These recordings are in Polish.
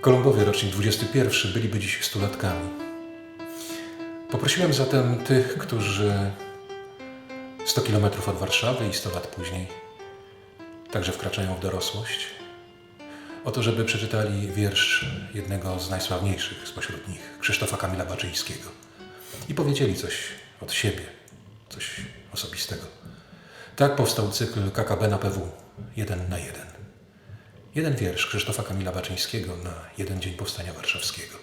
Kolumbowie, rocznik 21, byliby dziś stulatkami. Poprosiłem zatem tych, którzy 100 km od Warszawy i 100 lat później także wkraczają w dorosłość, o to, żeby przeczytali wiersz jednego z najsławniejszych spośród nich, Krzysztofa Kamila Baczyńskiego. I powiedzieli coś od siebie, coś osobistego. Tak powstał cykl KKB na PW, jeden na jeden. Jeden wiersz Krzysztofa Kamila Baczyńskiego na jeden dzień powstania warszawskiego.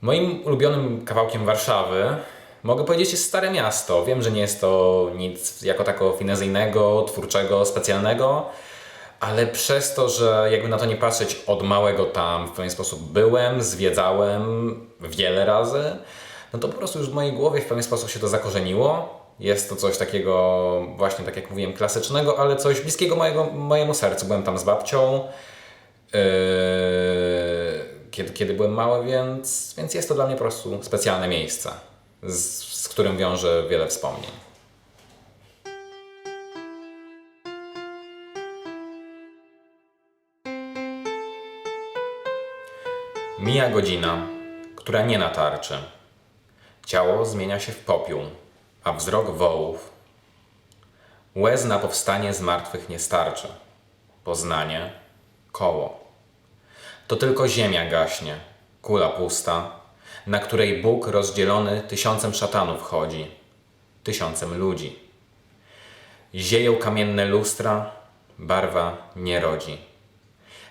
Moim ulubionym kawałkiem Warszawy mogę powiedzieć jest Stare Miasto. Wiem, że nie jest to nic jako tako finezyjnego, twórczego, specjalnego, ale przez to, że jakby na to nie patrzeć od małego tam w pewien sposób byłem, zwiedzałem wiele razy, no to po prostu już w mojej głowie w pewien sposób się to zakorzeniło. Jest to coś takiego właśnie, tak jak mówiłem, klasycznego, ale coś bliskiego mojego, mojemu sercu. Byłem tam z babcią. Yy, kiedy, kiedy byłem mały, więc, więc jest to dla mnie po prostu specjalne miejsce, z, z którym wiążę wiele wspomnień. Mija godzina, która nie natarczy. Ciało zmienia się w popiół, a wzrok wołów. Łez na powstanie z martwych nie starczy. Poznanie, koło. To tylko ziemia gaśnie, kula pusta, na której Bóg rozdzielony tysiącem szatanów chodzi, tysiącem ludzi. Zieją kamienne lustra, barwa nie rodzi.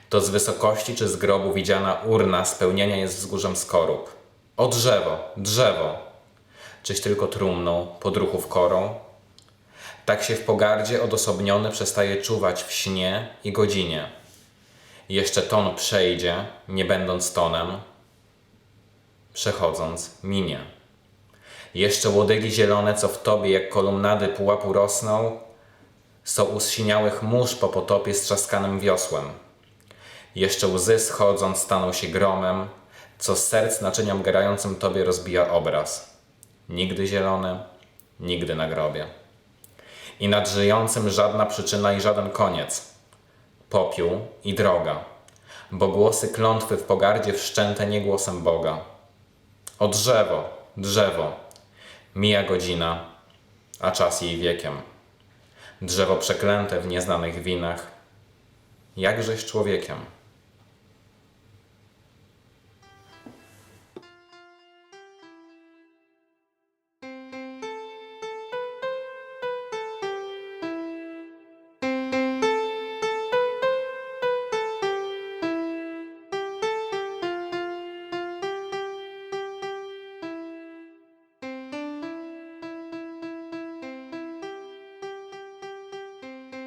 To z wysokości czy z grobu widziana urna spełnienia jest wzgórzem skorup. O drzewo, drzewo! Czyś tylko trumną, podruchów korą? Tak się w pogardzie odosobniony przestaje czuwać w śnie i godzinie. Jeszcze ton przejdzie, nie będąc tonem, przechodząc minie. Jeszcze łodygi zielone, co w tobie jak kolumnady pułapu rosną, są u zsiniałych mórz po potopie strzaskanym wiosłem. Jeszcze łzy schodząc staną się gromem, co serc naczyniom grającym tobie rozbija obraz. Nigdy zielony, nigdy na grobie. I nad żyjącym żadna przyczyna i żaden koniec. Popiół i droga, bo głosy klątwy w pogardzie wszczęte nie głosem Boga. O drzewo, drzewo, mija godzina, a czas jej wiekiem. Drzewo przeklęte w nieznanych winach, jakżeś człowiekiem.